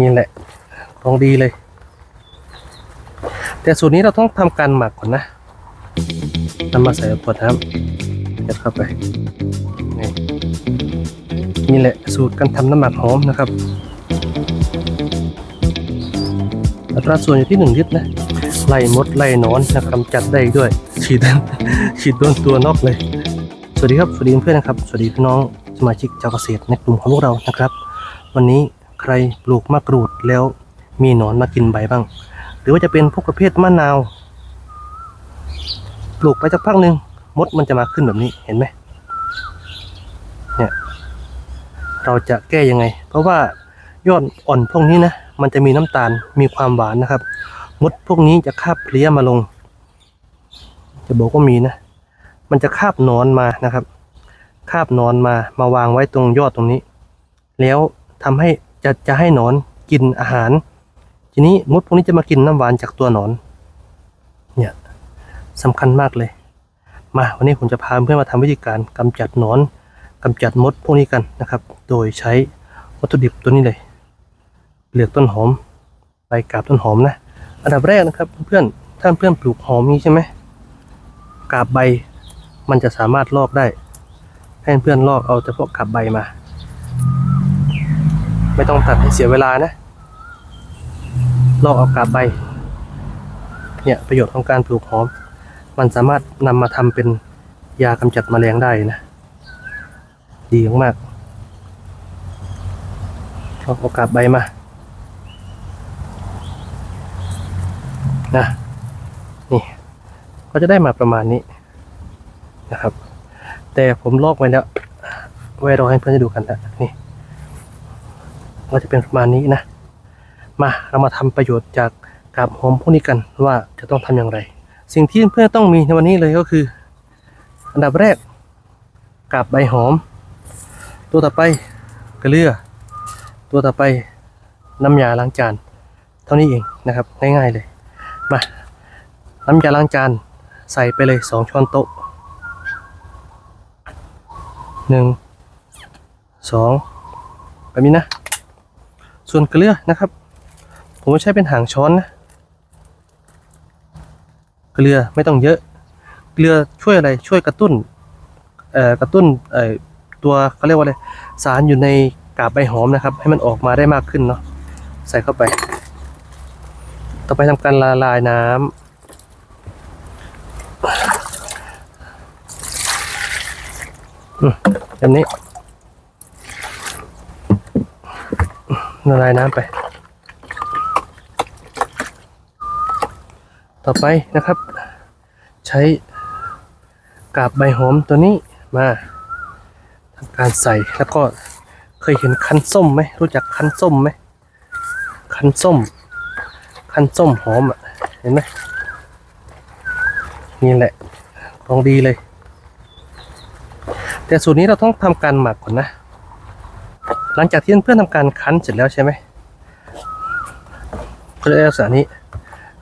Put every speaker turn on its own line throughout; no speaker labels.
นี่แหละของดีเลย แต่สูตรนี้เราต้องทำการหมักก่อนนะนำมาใส่ขวดน้ำยัดเข้าไปนี่นี่แหละสูตรการทำน้ำหมักหอมนะครับอัตราส่วนอยู่ที่หนึ่งลิตรนะไล่มดไล่นอนนะครับกำจัดได้อีกด้วย ฉีดฉีดโดนตัวนอกเลย สวัสดีครับ สวัสดีเพื่อนนะครับ สวัสดีพี่น้องสมาชิกชาวเกษตรในกลุ่มของพวกเรานะครับ วันนี้ ใครปลูกมะกรูดแล้วมีหนอนมากินใบบ้าง หรือว่าจะเป็นพวกประเภทมะนาว ปลูกไปสักพักหนึ่งมดมันจะมาขึ้นแบบนี้เห็นไหมเนี่ยเราจะแก้ยังไง เพราะว่ายอดอ่อนพวกนี้นะมันจะมีน้ำตาลมีความหวานนะครับ มดพวกนี้จะคาบเพลี้ยมาลง จะบอกว่ามีนะ มันจะคาบนอนมานะครับ คาบนอนมามาวางไว้ตรงยอดตรงนี้ แล้วทำให้ จะจะให้หนอนกินอาหาร ทีนี้มดพวกนี้จะมากินน้ำหวานจากตัวหนอน เนี่ยสำคัญมากเลย มาวันนี้ผมจะพาเพื่อนมาทำวิธีการกำจัดหนอนกำจัดมดพวกนี้กันนะครับ โดยใช้วัตถุดิบตัวนี้เลยเปลือกต้นหอมใบกาบต้นหอมนะ อันดับแรกนะครับ เพื่อนถ้าเพื่อนปลูกหอมนี้ใช่ไหมกาบใบมันจะสามารถลอกได้ ให้เพื่อนลอกเอาเฉพาะกาบใบมา ไม่ต้องตัดให้เสียเวลานะลอกเอากาบใบ เนี่ยประโยชน์ของการปลูกหอม มันสามารถนำมาทำเป็นยากำจัดแมลงได้นะ ดีมากลอกเอากาบใบมานะนี่ก็จะได้มาประมาณนี้นะครับ แต่ผมลอกไว้แล้วไว้รอให้เพื่อนได้ดูกันนะนี่ ก็จะเป็นประมาณนี้นะ มาเรามาทำประโยชน์จากกาบหอมพวกนี้กันว่าจะต้องทำอย่างไร สิ่งที่เพื่อนต้องมีในวันนี้เลยก็คือ อันดับแรกกาบใบหอม ตัวต่อไปกระเลือ ตัวต่อไปน้ำยาล้างจาน เท่านี้เองนะครับง่ายๆเลยมาน้ำยาล้างจานใส่ไปเลยสองช้อนโต๊ะหนึ่งสองแบบนี้นะ ส่วนเกลือนะครับ ผมใช้เป็นหางช้อนนะ เกลือไม่ต้องเยอะ เกลือช่วยอะไรช่วยกระตุ้นเอ่อกระตุ้นเอ่อตัวเขาเรียกว่าอะไรสารอยู่ในกาบใบหอมนะครับ ให้มันออกมาได้มากขึ้นเนาะใส่เข้าไป ต่อไปทำการละลายน้ำอืมแบบนี้ ละลายน้ำไป ต่อไปนะครับ ใช้กาบใบหอมตัวนี้มาทำการใส่แล้วก็เคยเห็นคั้นส้มไหมรู้จักคั้นส้มไหมคั้นส้ม คั้นส้มหอมอะเห็นไหมนี่แหละของดีเลย แต่สูตรนี้เราต้องทำการหมักก่อนนะ หลังจากที่เพื่อนทำการคั้นเสร็จแล้วใช่ไหมก็ได้ลักษณะนี้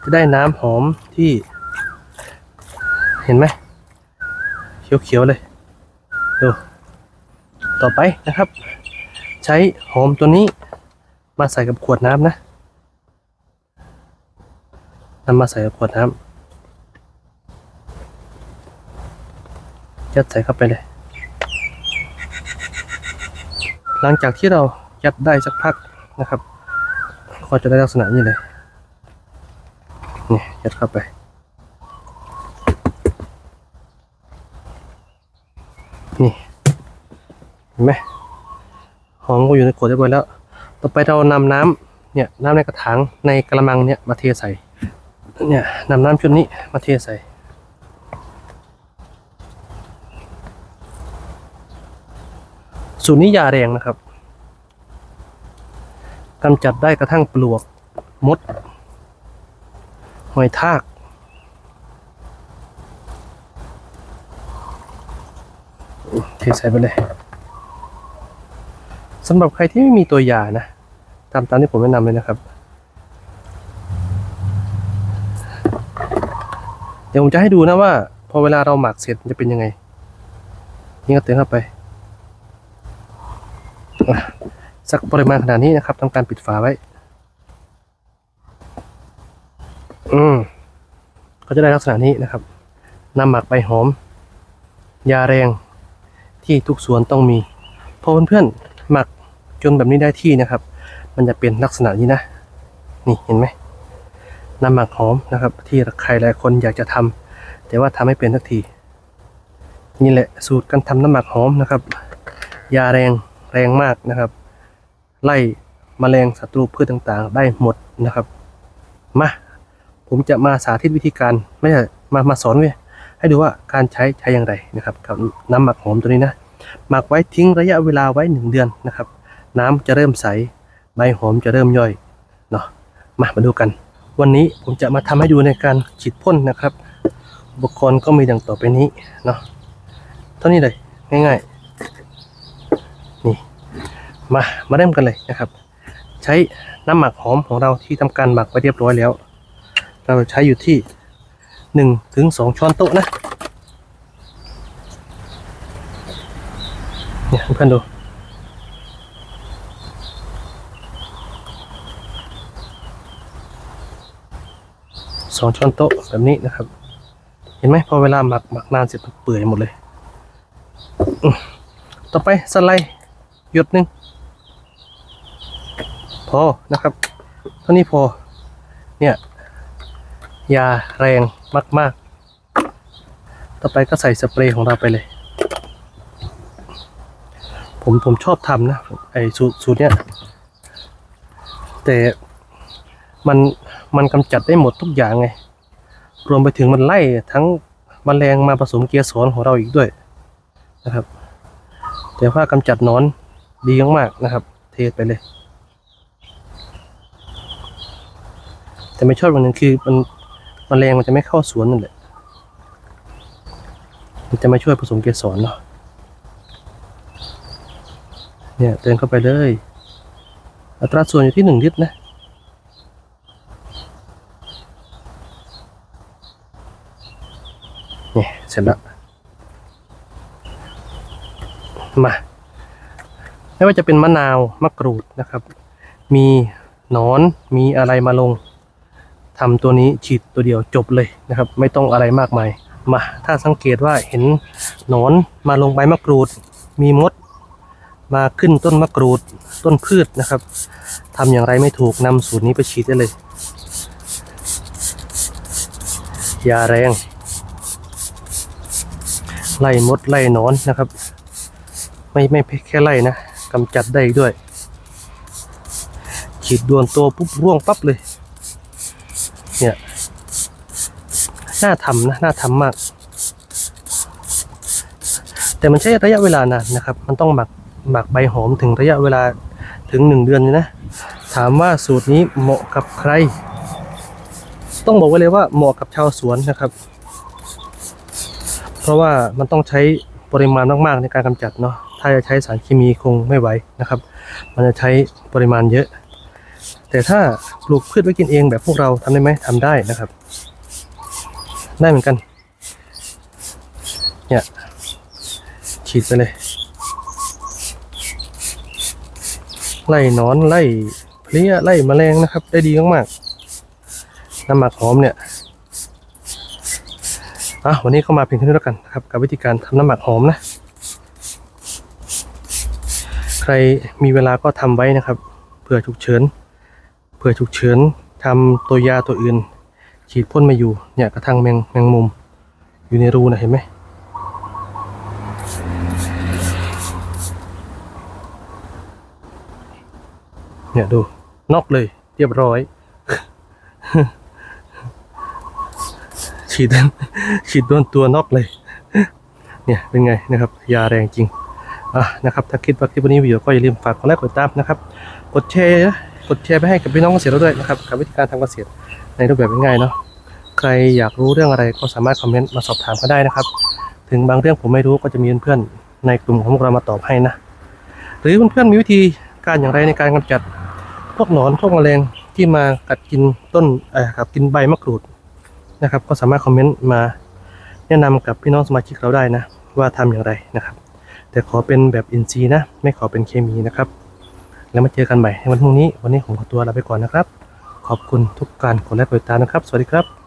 จะได้น้ำหอมที่ เห็นไหมเขียวๆเลยดูต่อไปนะครับ ใช้หอมตัวนี้มาใส่กับขวดน้ำนะนำมาใส่กับขวดน้ำยัดใส่เข้าไปเลย หลังจากที่เรายัดได้สักพักนะครับ ก็จะได้ลักษณะนี้เลยนี่ยัดเข้าไป นี่เห็นไหมหอมก็อยู่ในขวดเรียบร้อยแล้ว ต่อไปเรานำน้ำเนี่ยน้ำในกระถางในกระมังเนี่ยมาเทใส่เนี่ยนำน้ำชุดนี้มาเทใส่ สูตรนี้ยาแรงนะครับกำจัดได้กระทั่งปลวก มด หอยทาก เทใส่ไปเลยสำหรับใครที่ไม่มีตัวยานะ ตามตามที่ผมแนะนำเลยนะครับ เดี๋ยวผมจะให้ดูนะว่า พอเวลาเราหมักเสร็จจะเป็นยังไง นี่ก็เติมเข้าไป สักปริมาณขนาดนี้นะครับทำการปิดฝาไว้ อืมก็จะได้ลักษณะนี้นะครับน้ำหมักใบหอม ยาแรงที่ทุกสวนต้องมีพอเพื่อนๆหมักจนแบบนี้ได้ที่นะครับ มันจะเป็นลักษณะนี้นะ นี่เห็นไหมน้ำหมักหอมนะครับ ที่ใครหลายคนอยากจะทำแต่ว่าทำไม่เป็นสักที นี่แหละสูตรการทำน้ำหมักหอมนะครับ ยาแรง แรงมากนะครับ ไล่มแมลงศัตรูพืชต่างๆ ได้หมดนะครับมาผมจะมาสาธิตวิธีการไม่ใช่มามาสอนเว้ยให้ดูว่าการใช้ใช้อย่างไรนะครับกับน้ำหมักหอมตัวนี้นะหมักไว้ทิ้งระยะเวลาไว้หนึ่งเดือนนะครับ น้ำจะเริ่มใสใบหอมจะเริ่มย่อยเนาะมามาดูกัน วันนี้ผมจะมาทำให้ดูในการฉีดพ่นนะครับ อุปกรณ์ก็มีดังต่อไปนี้เนาะเท่านี้เลยง่ายๆ มามาเริ่มกันเลยนะครับ ใช้น้ำหมักหอมของเราที่ทำการหมักไว้เรียบร้อยแล้ว เราใช้อยู่ที่หนึ่งถึงสองช้อนโต๊ะนะเนี่ยเพื่อนดูสองช้อนโต๊ะแบบนี้นะครับ เห็นไหมพอเวลาหมักหมักนานเสร็จเปื่อยหมดเลย ต่อไปสไลด์หยดหนึ่ง อนะครับ เท่านี้พอ เนี่ยยาแรงมาก ๆ ต่อไปก็ใส่สเปรย์ของเราไปเลย ผมผมชอบทำนะไอสูตรสูตรเนี้ยแต่มันมันกำจัดได้หมดทุกอย่างไง รวมไปถึงมันไล่ทั้งมแมลงมาผสมเกสรของเราอีกด้วยนะครับ แต่ว่ากำจัดนอนดีมากๆนะครับ เทไปเลย แต่ไม่ชอบอย่างนึงคือมันมแมลงมันจะไม่เข้าสวนนั่นแหละ มันจะไม่ช่วยผสมเกสรเนาะ เนี่ยเติมเข้าไปเลย อัตราส่วนอยู่ที่หนึ่งลิตรนะนี่เสร็จแล้ว มา ไม่ว่าจะเป็นมะนาวมะกรูดนะครับ มีหนอน มีอะไรมาลง ทำตัวนี้ฉีดตัวเดียวจบเลยนะครับ ไม่ต้องอะไรมากมายมาถ้าสังเกตว่าเห็นหนอนมาลงใบมะกรูด มีมด มาขึ้นต้นมะกรูดต้นพืชนะครับทำอย่างไรไม่ถูกนำสูตรนี้ไปฉีดได้เลยยาแรง ไล่มดไล่หนอนนะครับ ไม่ไม่แค่ไล่นะกำจัดได้ด้วย ฉีดดวนตัวปุ๊บร่วงปั๊บเลย เนี่ยน่าทำนะน่าทำมาก แต่มันใช้ระยะเวลานานนะครับ มันต้องหมักหมักใบหอมถึงระยะเวลาถึงหนึ่งเดือนเลยนะ ถามว่าสูตรนี้เหมาะกับใคร ต้องบอกไว้เลยว่าเหมาะกับชาวสวนนะครับ เพราะว่ามันต้องใช้ปริมาณมากๆในการกำจัดเนาะถ้าจะใช้สารเคมีคงไม่ไหวนะครับ มันจะใช้ปริมาณเยอะ แต่ถ้าปลูกพืชไว้กินเองแบบพวกเราทำได้ไหมทำได้นะครับ ได้เหมือนกัน เนี่ย ฉีดไปเลย ไล่หนอนไล่เพลี้ยไล่แมลงนะครับ ได้ดีมากๆน้ำหมักหอมเนี่ยอะวันนี้ก็มาเพียงเท่านี้แล้วกันนะครับ กับวิธีการทำน้ำหมักหอมนะ ใครมีเวลาก็ทำไว้นะครับเผื่อฉุกเฉิน ผื่อฉุกเฉินทำตัวยาตัวอื่น ฉีดพ่นมาอยู่เนี่ยกระทั่งแมงแมงมุม อยู่ในรูนะเห็นไหมเนี่ยดูนอกเลยเรียบร้อย ฉีดฉีดโดนตัวนอกเลย เนี่ยเป็นไงนะครับ ยาแรงจริงอะนะครับถ้าคิดว่าคลิปวันนี้วิดีโอก็อย่าลืมฝากกดไลค์กดติดตามนะครับ กดแชร์ กดแชร์ไปให้กับพี่น้องเกษตรเราด้วยนะครับกับวิธีการทำเกษตรในรูปแบบง่ายๆเนาะใครอยากรู้เรื่องอะไรก็สามารถคอมเมนต์มาสอบถามก็ได้นะครับ ถึงบางเรื่องผมไม่รู้ก็จะมีเพื่อนๆในกลุ่มของพวกเรามาตอบให้นะ หรือเพื่อนๆมีวิธีการอย่างไรในการกำจัดพวกหนอนพวกแมลงที่มากัดกินต้นเอ่อครับกินใบมะกรูดนะครับ ก็สามารถคอมเมนต์มาแนะนำกับพี่น้องสมาชิกเราได้นะ ว่าทำอย่างไรนะครับ แต่ขอเป็นแบบอินทรีย์นะ ไม่ขอเป็นเคมีนะครับ แล้วมาเจอกันใหม่ในวันพรุ่งนี้ วันนี้ผมขอตัวลาไปก่อนนะครับ ขอบคุณทุกการกดไลค์กดติดตามนะครับ สวัสดีครับ